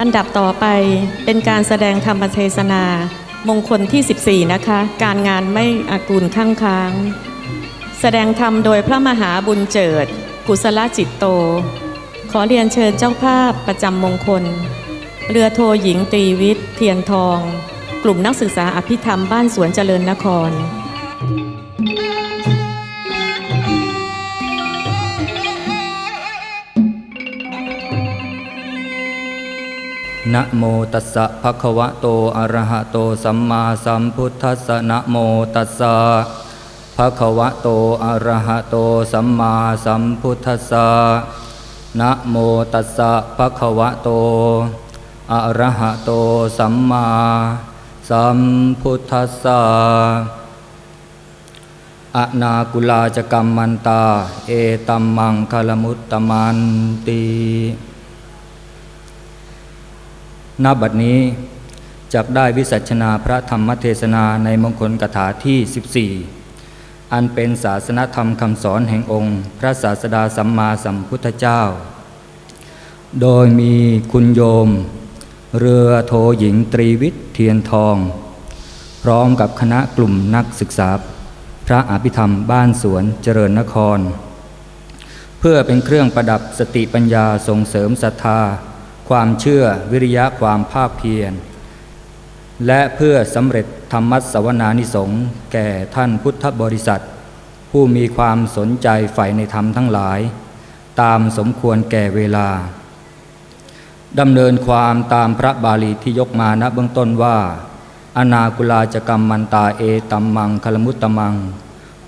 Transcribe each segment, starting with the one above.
อันดับต่อไปเป็นการแสดงธรรมเทศนา มงคลที่ 14 นะคะ การงานไม่อากูลข้างค้าง แสดงธรรมโดยพระมหาบุญเจิด กุศลจิตโต ขอเรียนเชิญเจ้าภาพประจำมงคล เรือโทหญิงตรีวิทย์เทียนทอง กลุ่มนักศึกษาอภิธรรมบ้านสวนเจริญนคร นะโมตัสสะภะคะวะโตอะระหะโตสัมมาสัมพุทธัสสะนะโมตัสสะภะคะวะโตอะระหะโตสัมมาสัมพุทธัสสะนะโมตัสสะภะคะวะโตอะระหะโตสัมมาสัมพุทธัสสะอะนากุลาจกรรมมันตา เอตัมมังคลมุตตมันติ ณบัดนี้จักได้วิสัชนาพระธรรมเทศนาในมงคลกถาที่ 14 อันเป็นศาสนธรรมคำสอนแห่งองค์ พระศาสดาสัมมาสัมพุทธเจ้า โดยมีคุณโยม เรือโทหญิงตรีวิทย์เทียนทอง พร้อมกับคณะกลุ่มนักศึกษา พระอภิธรรมบ้านสวนเจริญนคร เพื่อเป็นเครื่องประดับสติปัญญาส่งเสริมศรัทธา ความเชื่อวิริยะความภาคเพียร และเพื่อสำเร็จธรรมัสวนานิสงส์แก่ท่านพุทธบริษัท ผู้มีความสนใจใฝ่ในธรรมทั้งหลาย ตามสมควรแก่เวลาดำเนินความตามพระบาลีที่ยกมาณเบื้องต้นว่า อนากุลาจกรรมมันตาเอตัมมังคลมุตตมัง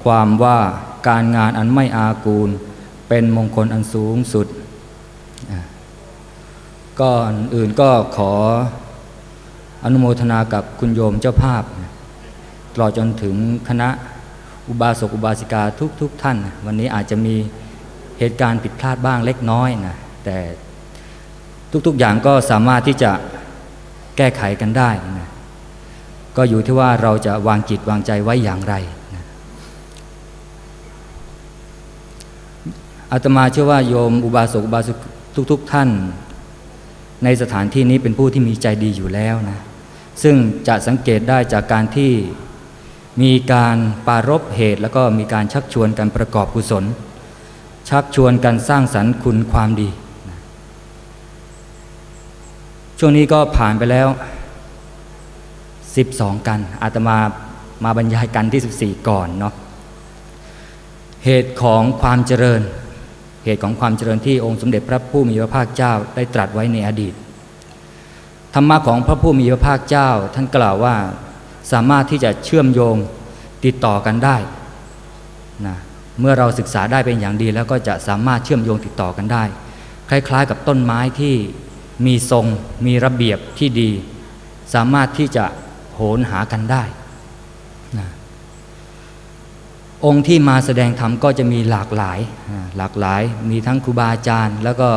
ความว่าการงานอันไม่อากูล เป็นมงคลอันสูงสุด ก่อนอื่นก็ขออนุโมทนากับคุณโยมเจ้าภาพตลอดจนถึงคณะอุบาสกอุบาสิกาทุกทุกท่าน วันนี้อาจจะมีเหตุการณ์ผิดพลาดบ้างเล็กน้อยนะแต่ทุกๆอย่างก็สามารถที่จะแก้ไขกันได้นะก็อยู่ที่ว่าเราจะวางจิตวางใจไว้อย่างไรนะอาตมาเชื่อว่าโยมอุบาสกอุบาสิกทุกๆท่าน ในสถานที่นี้เป็นผู้ที่มีใจดีอยู่แล้วนะซึ่งจะสังเกตได้จากการที่มีการปรารบเหตุ แล้วก็มีการชักชวนกันประกอบกุศล ชักชวนกันสร้างสรรค์คุณความดี ช่วงนี้ก็ผ่านไปแล้ว 12 กันอาตมามาบรรยายกันที่ 14 ก่อนเนาะเหตุของความเจริญ เหตุของความเจริญที่องค์สมเด็จพระผู้มีพระภาคเจ้าได้ตรัสไว้ในอดีต ธรรมะของพระผู้มีพระภาคเจ้าท่านกล่าวว่าสามารถที่จะเชื่อมโยงติดต่อกันได้นะเมื่อเราศึกษาได้เป็นอย่างดี แล้วก็จะสามารถเชื่อมโยงติดต่อกันได้ คล้ายๆ กับต้นไม้ที่มีทรง มีระเบียบที่ดี สามารถที่จะโหนหากันได้นะ องค์ที่มาแสดงธรรมก็จะมีหลากหลายหลากหลาย มีทั้งครูบาอาจารย์ แล้วก็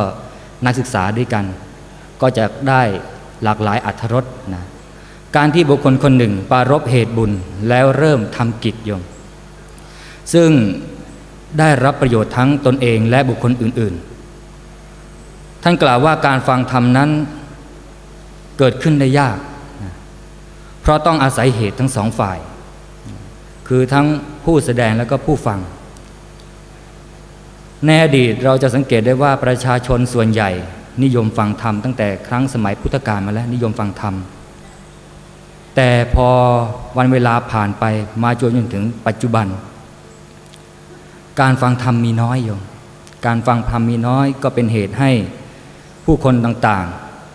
นักศึกษาด้วยกัน ก็จะได้หลากหลายอัธรสนะการที่บุคคลคนหนึ่งปรารบเหตุบุญแล้วเริ่มทำกิจโยม ซึ่งได้รับประโยชน์ทั้งตนเองและบุคคลอื่น ๆ ท่านกล่าวว่าการฟังธรรมนั้นเกิดขึ้นได้ยากนะเพราะต้องอาศัยเหตุทั้งสองฝ่าย คือทั้งผู้แสดงและก็ผู้ฟัง ในอดีตเราจะสังเกตได้ว่าประชาชนส่วนใหญ่ นิยมฟังธรรมตั้งแต่ครั้งสมัยพุทธกาลมาแล้วนิยมฟังธรรม แต่พอวันเวลาผ่านไปมาจนจนถึงปัจจุบัน การฟังธรรมมีน้อยโยมการฟังธรรมมีน้อยก็เป็นเหตุให้ผู้คนต่าง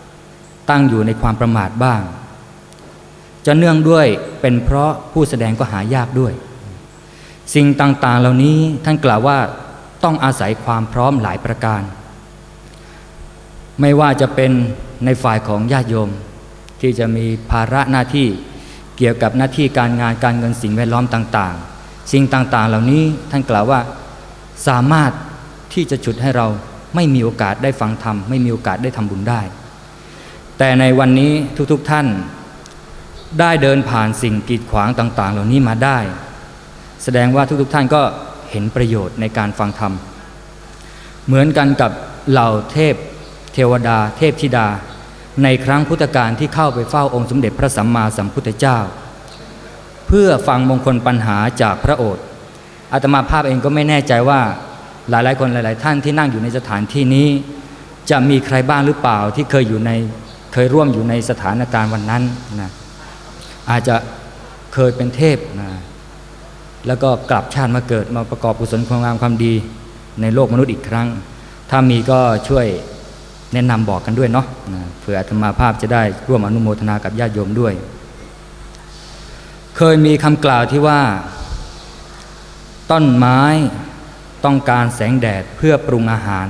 ๆ ตั้งอยู่ในความประมาทบ้าง จะเนื่องด้วย เป็นเพราะผู้แสดงก็หายากด้วย สิ่งต่างๆเหล่านี้ท่านกล่าวว่าต้องอาศัยความพร้อมหลายประการ ไม่ว่าจะเป็นในฝ่ายของญาติโยม ที่จะมีภาระหน้าที่เกี่ยวกับหน้าที่การงานการเงินสิ่งแวดล้อมต่างๆ สิ่งต่างๆ เหล่านี้ท่านกล่าวว่าสามารถที่จะฉุดให้เราไม่มีโอกาสได้ฟังธรรม ไม่มีโอกาสได้ทำบุญได้ แต่ในวันนี้ทุกๆท่าน ได้เดินผ่านสิ่งกีดขวางต่าง ๆ เหล่านี้มาได้ แสดงว่าทุกๆท่านก็เห็นประโยชน์ในการฟังธรรม เหมือนกันกับเหล่าเทพ เทวดา เทพธิดา ในครั้งพุทธกาลที่เข้าไปเฝ้าองค์สมเด็จพระสัมมาสัมพุทธเจ้า เพื่อฟังมงคลปัญหาจากพระโอษฐ์อาตมาภาพเองก็ไม่แน่ใจว่าหลายๆคนหลาย ๆ ท่านที่นั่งอยู่ในสถานที่นี้ จะมีใครบ้างหรือเปล่าที่เคยอยู่ในเคยร่วมอยู่ในสถานการณ์วันนั้นนะ อาจจะเคยเป็นเทพนะแล้วก็กลับชาติมาเกิดมาประกอบกุศลความงามความดีในโลกมนุษย์อีกครั้ง ถ้ามีก็ช่วยแนะนำบอกกันด้วยเนาะนะเผื่ออาตมาภาพจะได้ร่วมอนุโมทนากับญาติโยมด้วย เคยมีคำกล่าวที่ว่า ต้นไม้ต้องการแสงแดดเพื่อปรุงอาหาร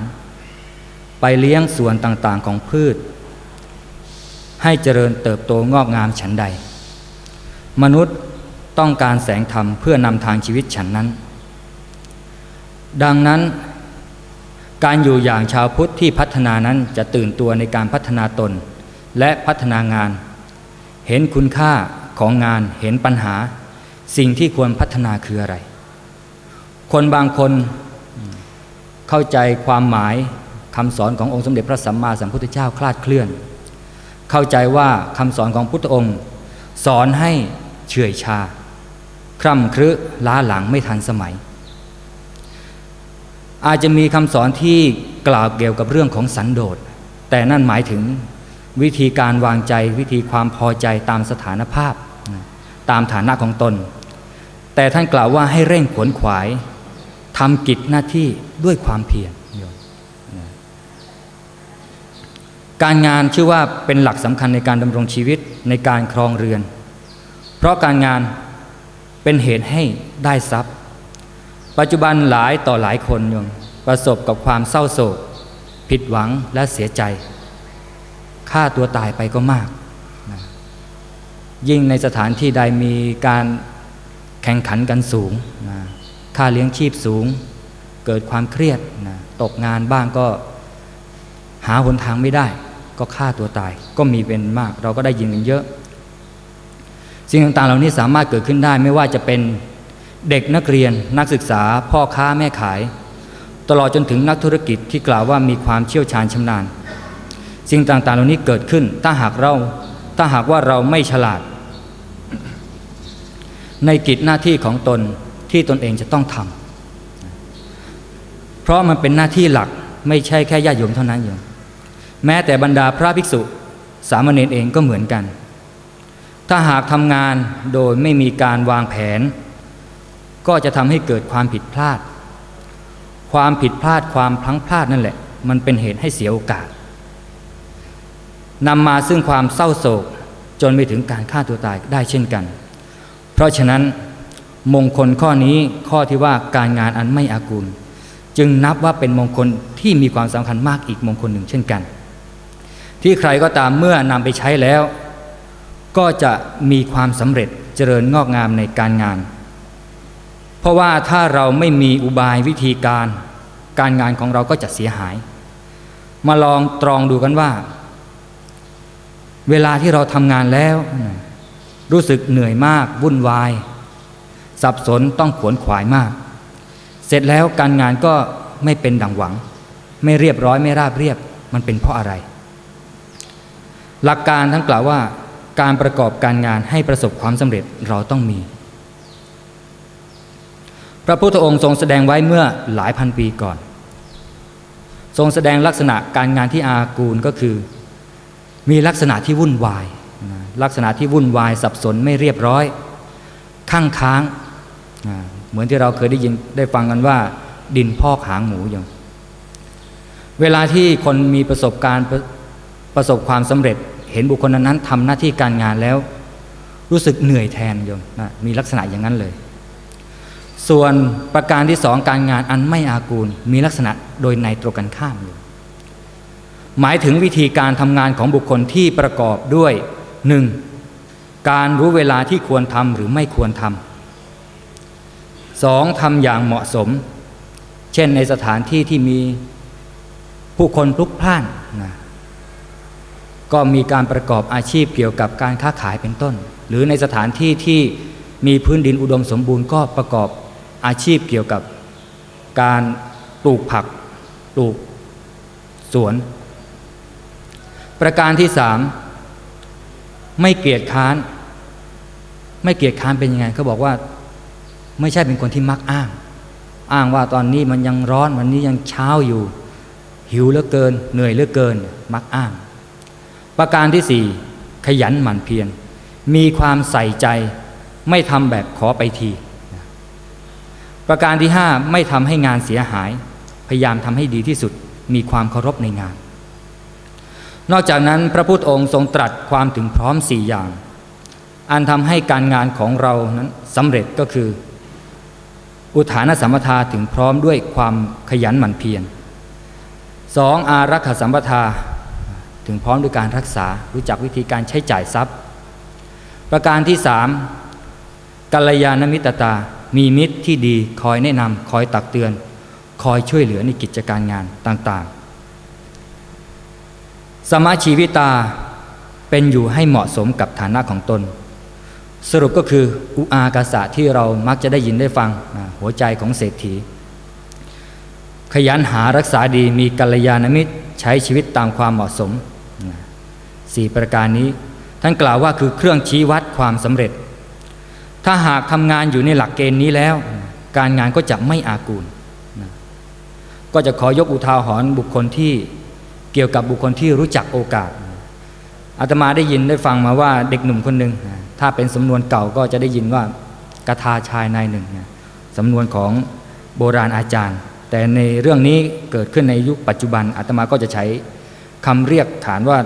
ไปเลี้ยงส่วนต่างๆของพืช ให้เจริญเติบโตงอกงามฉันใด มนุษย์ต้องการแสงธรรมเพื่อนำทางชีวิตฉันนั้น ดังนั้นการอยู่อย่างชาวพุทธที่พัฒนานั้นจะตื่นตัวในการพัฒนาตน และพัฒนางาน เห็นคุณค่าของงานเห็นปัญหา สิ่งที่ควรพัฒนาคืออะไร คนบางคนเข้าใจความหมายคำสอนขององค์สมเด็จพระสัมมาสัมพุทธเจ้าคลาดเคลื่อน เข้าใจว่าคำสอนของพุทธองค์ สอนให้เฉื่อยชา คร่ำครึล้าหลังไม่ทันสมัย อาจจะมีคำสอนที่กล่าวเกี่ยวกับเรื่องของสันโดษ แต่นั่นหมายถึงวิธีการวางใจวิธีความพอใจตามสถานภาพ ตามฐานะของตน แต่ท่านกล่าวว่าให้เร่งขวนขวายทำกิจหน้าที่ด้วยความเพียรโยมนะ การงานชื่อว่าเป็นหลักสำคัญในการดำรงชีวิตในการครองเรือน เพราะการงานเป็นเหตุให้ได้ทรัพย์ ปัจจุบันหลายต่อหลายคนยมประสบกับความเศร้าโศก ผิดหวังและเสียใจฆ่าตัวตายไปก็มากนะยิ่งในสถานที่ใดมีการแข่งขันกันสูงนะค่าเลี้ยงชีพสูง เกิดความเครียดนะตกงานบ้างก็หาหนทางไม่ได้ ก็ฆ่าตัวตาย ก็มีเป็นมาก เราก็ได้ยินกันเยอะ สิ่งต่างๆ เหล่านี้สามารถเกิดขึ้นได้ไม่ว่าจะเป็นเด็กนักเรียนนักศึกษา พ่อค้าแม่ขาย ตลอดจนถึงนักธุรกิจที่กล่าวว่ามีความเชี่ยวชาญชำนาญ สิ่งต่างๆ เหล่านี้เกิดขึ้น ถ้าหากเราถ้าหากว่าเราไม่ฉลาด ในกิจหน้าที่ของตนที่ตนเองจะต้องทำเพราะมันเป็นหน้าที่หลักไม่ใช่แค่ญาติโยมเท่านั้นโยม แม้แต่บรรดาพระภิกษุ สามเณรเองก็เหมือนกัน ถ้าหากทำงานโดยไม่มีการวางแผน ก็จะทำให้เกิดความผิดพลาด ความผิดพลาดความพลั้งพลาดนั่นแหละ มันเป็นเหตุให้เสียโอกาสนำมาซึ่งความเศร้าโศกจนไปถึงการฆ่าตัวตายได้เช่นกัน เพราะฉะนั้นมงคลข้อนี้ข้อที่ว่าการงานอันไม่อากุลจึงนับว่าเป็นมงคลที่มีความสำคัญมากอีกมงคลหนึ่งเช่นกัน ที่ใครก็ตามเมื่อนำไปใช้แล้ว ก็จะมีความสำเร็จเจริญงอกงามในการงาน เพราะว่าถ้าเราไม่มีอุบายวิธีการ การงานของเราก็จะเสียหาย มาลองตรองดูกันว่า เวลาที่เราทำงานแล้ว รู้สึกเหนื่อยมาก วุ่นวาย สับสนต้องขวนขวายมาก เสร็จแล้วการงานก็ไม่เป็นดังหวัง ไม่เรียบร้อยไม่ราบเรียบมันเป็นเพราะอะไร หลักการทั้งกล่าวว่า การประกอบการงานให้ประสบความสำเร็จเราต้องมี พระพุทธองค์ทรงแสดงไว้เมื่อหลายพันปีก่อน ทรงแสดงลักษณะการงานที่อากูลก็คือ มีลักษณะที่วุ่นวาย ลักษณะที่วุ่นวายสับสนไม่เรียบร้อย ข้างค้าง เหมือนที่เราเคยได้ยินได้ฟังกันว่า ดินพอกหางหมูอย่างเวลาที่คนมีประสบการณ์ประประสบความสำเร็จ เห็นบุคคลนั้นๆทำหน้าที่การงานแล้ว รู้สึกเหนื่อยแทนโยมนะมีลักษณะอย่างนั้นเลย ส่วนประการที่สองการงานอันไม่อากูล มีลักษณะโดยในตรงกันข้ามอยู่หมายถึงวิธีการทำงานของบุคคลที่ประกอบด้วย 1. การรู้เวลาที่ควรทำหรือไม่ควรทำสองทำอย่างเหมาะสม เช่นในสถานที่ที่มีผู้คนพลุกพล่านนะ ก็มีการประกอบอาชีพเกี่ยวกับการค้าขายเป็นต้น หรือในสถานที่ที่มีพื้นดินอุดมสมบูรณ์ก็ประกอบอาชีพเกี่ยวกับการปลูกผักปลูกสวน ประการที่สามไม่เกียจค้าน ไม่เกียจค้านเป็นยังไงเขาบอกว่าไม่ใช่เป็นคนที่มักอ้าง อ้างว่าตอนนี้มันยังร้อนวันนี้ยังเช้าอยู่ หิวเหลือเกิน เหนื่อยเหลือเกิน มักอ้าง ประการที่สี่ขยันหมั่นเพียรมีความใส่ใจไม่ทำแบบขอไปที ประการที่ห้าไม่ทำให้งานเสียหาย พยายามทำให้ดีที่สุด มีความเคารพในงาน นอกจากนั้นพระพุทธองค์ทรงตรัสความถึงพร้อมสี่อย่าง อันทำให้การงานของเรานั้นสำเร็จก็คือ อุทานสัมปทาถึงพร้อมด้วยความขยันหมั่นเพียรสองอารักขสัมปทา ถึงพร้อมด้วยการรักษารู้จักวิธีการใช้จ่ายทรัพย์ ประการที่สามกัลยาณมิตรตา มีมิตรที่ดีคอยแนะนำคอยตักเตือน คอยช่วยเหลือในกิจการงานต่างๆ สมาชีวิตาเป็นอยู่ให้เหมาะสมกับฐานะของตน สรุปก็คืออุอากาสะที่เรามักจะได้ยินได้ฟังหัวใจของเศรษฐี ขยันหารักษาดีมีกัลยาณมิตรใช้ชีวิตตามความเหมาะสม สี่ประการนี้ ท่านกล่าวว่าคือเครื่องชี้วัดความสำเร็จ ถ้าหากทำงานอยู่ในหลักเกณฑ์นี้แล้ว การงานก็จะไม่อากูลนะก็จะขอยกอุทาหรณ์บุคคลที่เกี่ยวกับบุคคลที่รู้จักโอกาสอาตมาได้ยินได้ฟังมาว่าเด็กหนุ่มคนหนึ่งถ้าเป็นสำนวนเก่าก็จะได้ยินว่ากทาชายนายหนึ่งสำนวนของโบราณอาจารย์ แต่ในเรื่องนี้เกิดขึ้นในยุคปัจจุบันอาตมาก็จะใช้คำเรียกฐานว่า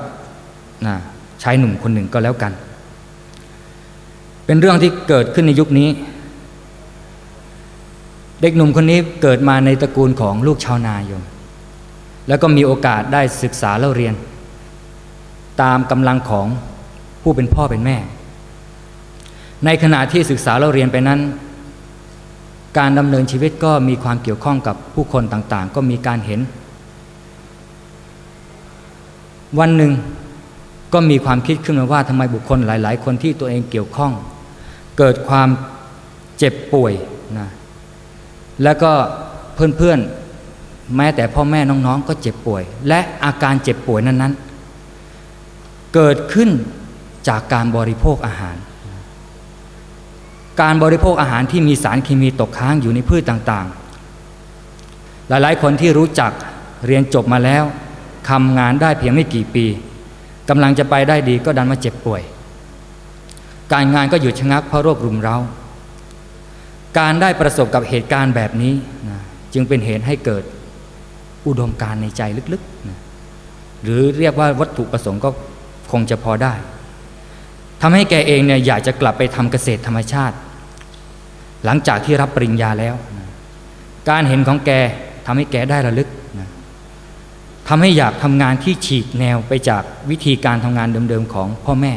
นะชายหนุ่มคนหนึ่งก็แล้วกัน เป็นเรื่องที่เกิดขึ้นในยุคนี้ เด็กหนุ่มคนนี้เกิดมาในตระกูลของลูกชาวนาโยมแล้วก็มีโอกาสได้ศึกษาเล่าเรียน ตามกำลังของผู้เป็นพ่อเป็นแม่ ในขณะที่ศึกษาเราเรียนไปนั้น การดำเนินชีวิตก็มีความเกี่ยวข้องกับผู้คนต่างๆ ก็มีการเห็น วันหนึ่ง ก็มีความคิดขึ้นมาว่าทำไมบุคคลหลาย ๆ คนที่ตัวเองเกี่ยวข้อง เกิดความเจ็บป่วยนะแล้วก็เพื่อน ๆ แม้แต่พ่อแม่น้อง ๆ ก็เจ็บป่วย และอาการเจ็บป่วยนั้น ๆ เกิดขึ้นจากการบริโภคอาหาร การบริโภคอาหารที่มีสารเคมีตกค้างอยู่ในพืชต่างๆ หลายๆ คนที่รู้จักเรียนจบมาแล้วทำงานได้เพียงไม่กี่ปี กำลังจะไปได้ดีก็ดันมาเจ็บป่วย การงานก็หยุดชะงักเพราะโรครุมเร้า การได้ประสบกับเหตุการณ์แบบนี้นะจึงเป็นเหตุให้เกิดอุดมการในใจลึกๆนะหรือเรียกว่าวัตถุประสงค์ก็คงจะพอได้ทำให้แกเองเนี่ยอยากจะกลับไปทำเกษตรธรรมชาติ หลังจากที่รับปริญญาแล้วนะการเห็นของแกทำให้แกได้ระลึก ทำให้อยากทำงานที่ฉีกแนวไปจากวิธีการทำงานเดิมๆของพ่อแม่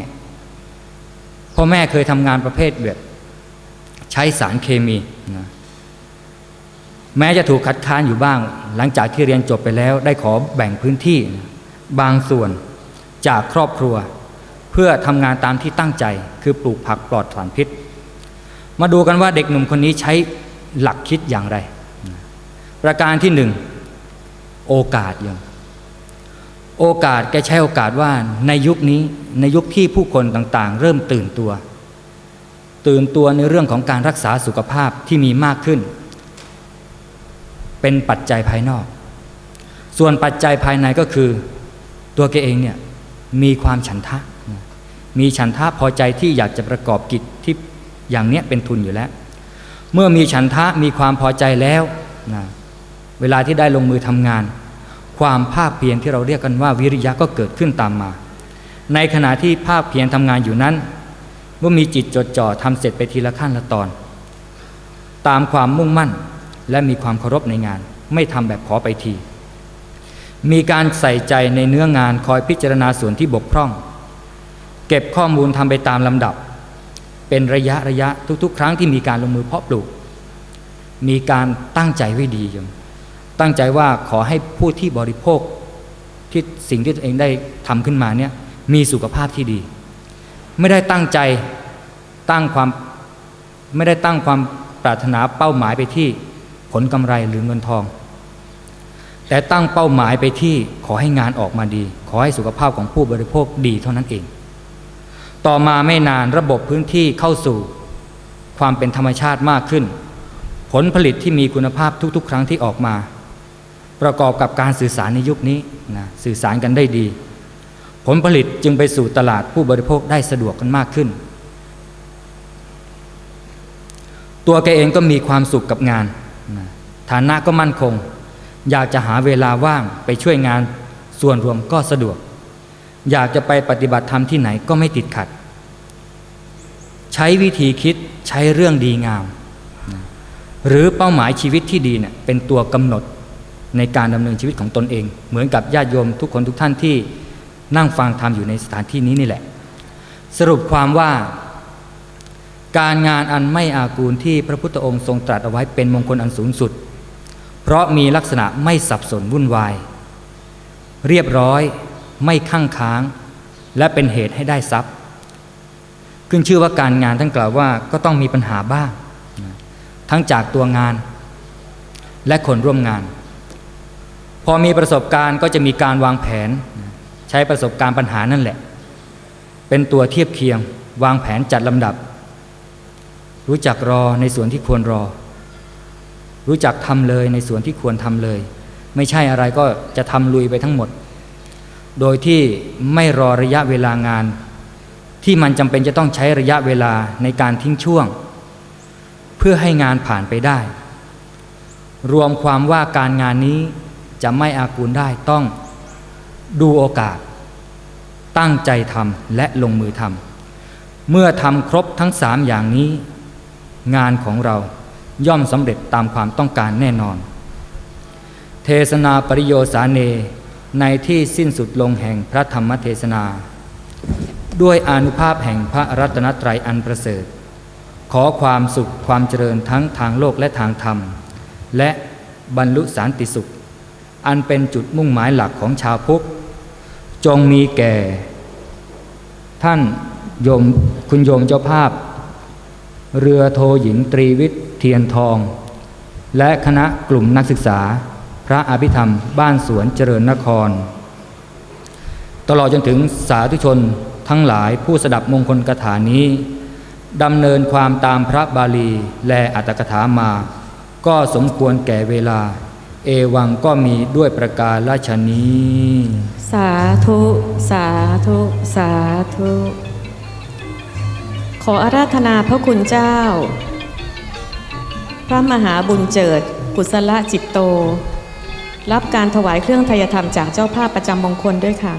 พ่อแม่เคยทำงานประเภทแบบ ใช้สารเคมีนะแม้จะถูกคัดค้านอยู่บ้าง หลังจากที่เรียนจบไปแล้ว ได้ขอแบ่งพื้นที่ บางส่วนจากครอบครัว เพื่อทำงานตามที่ตั้งใจ คือปลูกผักปลอดสารพิษ มาดูกันว่าเด็กหนุ่มคนนี้ใช้หลักคิดอย่างไร ประการที่หนึ่งโอกาสยัง โอกาสแกใช้โอกาสว่าในยุคนี้ในยุคที่ผู้คนต่างๆ เริ่มตื่นตัว ตื่นตัวในเรื่องของการรักษาสุขภาพที่มีมากขึ้น เป็นปัจจัยภายนอก ส่วนปัจจัยภายในก็คือ ตัวแกเองเนี่ยมีความฉันทะ มีฉันทะพอใจที่อยากจะประกอบกิจที่อย่างเนี้ยเป็นทุนอยู่แล้ว เมื่อมีฉันทะมีความพอใจแล้วนะเวลาที่ได้ลงมือทำงาน ความภาคเพียรที่เราเรียกกันว่าวิริยะก็เกิดขึ้นตามมา ในขณะที่ภาคเพียรทำงานอยู่นั้นเมื่อมีจิตจดจ่อทำเสร็จไปทีละขั้นละตอน ตามความมุ่งมั่นและมีความเคารพในงาน ไม่ทำแบบขอไปที มีการใส่ใจในเนื้องานคอยพิจารณาส่วนที่บกพร่อง เก็บข้อมูลทำไปตามลำดับ เป็นระยะระยะทุกๆ ครั้งที่มีการลงมือเพาะปลูก มีการตั้งใจไว้ดีโยม ตั้งใจว่าขอให้ผู้ที่บริโภคที่สิ่งที่ตัวเองได้ทำขึ้นมาเนี่ยมีสุขภาพที่ดี ไม่ได้ตั้งใจตั้งความไม่ได้ตั้งความปรารถนาเป้าหมายไปที่ผลกำไรหรือเงินทอง แต่ตั้งเป้าหมายไปที่ขอให้งานออกมาดี ขอให้สุขภาพของผู้บริโภคดีเท่านั้นเอง ต่อมาไม่นานระบบพื้นที่เข้าสู่ความเป็นธรรมชาติมากขึ้น ผลผลิตที่มีคุณภาพทุกๆ ครั้งที่ออกมา ประกอบกับการสื่อสารในยุคนี้นะสื่อสารกันได้ดี ผลผลิตจึงไปสู่ตลาดผู้บริโภคได้สะดวกกันมากขึ้น ตัวแกเองก็มีความสุขกับงานนะฐานะก็มั่นคง อยากจะหาเวลาว่างไปช่วยงานส่วนรวมก็สะดวก อยากจะไปปฏิบัติธรรมที่ไหนก็ไม่ติดขัด ใช้วิธีคิดใช้เรื่องดีงาม หรือเป้าหมายชีวิตที่ดีเนี่ยเป็นตัวกำหนด ในการดำเนินชีวิตของตนเอง เหมือนกับญาติโยมทุกคนทุกท่านที่นั่งฟังธรรมอยู่ในสถานที่นี้นี่แหละ สรุปความว่า การงานอันไม่อากูลที่พระพุทธองค์ทรงตรัสเอาไว้เป็นมงคลอันสูงสุด เพราะมีลักษณะไม่สับสนวุ่นวาย เรียบร้อยไม่ข้างค้าง และเป็นเหตุให้ได้ทรัพย์ ขึ้นชื่อว่าการงานท่านกล่าวว่าก็ต้องมีปัญหาบ้าง ทั้งจากตัวงาน และคนร่วมงาน พอมีประสบการณ์ก็จะมีการวางแผน ใช้ประสบการณ์ปัญหานั่นแหละ เป็นตัวเทียบเคียง วางแผนจัดลำดับ รู้จักรอในส่วนที่ควรรอ รู้จักทำเลยในส่วนที่ควรทำเลย ไม่ใช่อะไรก็จะทำลุยไปทั้งหมด โดยที่ไม่รอระยะเวลางาน ที่มันจำเป็นจะต้องใช้ระยะเวลาในการทิ้งช่วง เพื่อให้งานผ่านไปได้ รวมความว่าการงานนี้ จะไม่อากูลได้ต้องดูโอกาส ตั้งใจทำและลงมือทำเมื่อทำครบทั้งสามอย่างนี้ งานของเราย่อมสำเร็จตามความต้องการแน่นอน เทศนาปริโยสาเนในที่สิ้นสุดลงแห่งพระธรรมเทศนา ด้วยอนุภาพแห่งพระรัตนตรัยอันประเสริฐ ขอความสุขความเจริญทั้งทางโลกและทางธรรม และบรรลุสันติสุข อันเป็นจุดมุ่งหมายหลักของชาวพุทธจงมีแก่ ท่านโยมคุณโยมเจ้าภาพ เรือโทหญิงตรีวิทย์เทียนทอง และคณะกลุ่มนักศึกษา พระอภิธรรม บ้านสวนเจริญนคร ตลอดจนถึงสาธุชนทั้งหลายผู้สดับมงคลกถานี้ดำเนินความตามพระบาลีและอัตถกถามา ก็สมควรแก่เวลา เอวังก็มีด้วยประการราชนี้ สาธุ สาธุ สาธุ ขออาราธนาพระคุณเจ้า พระมหาบุญเจิดกุศลจิตโต รับการถวายเครื่องไทยธรรมจากเจ้าภาพประจำมงคลด้วยค่ะ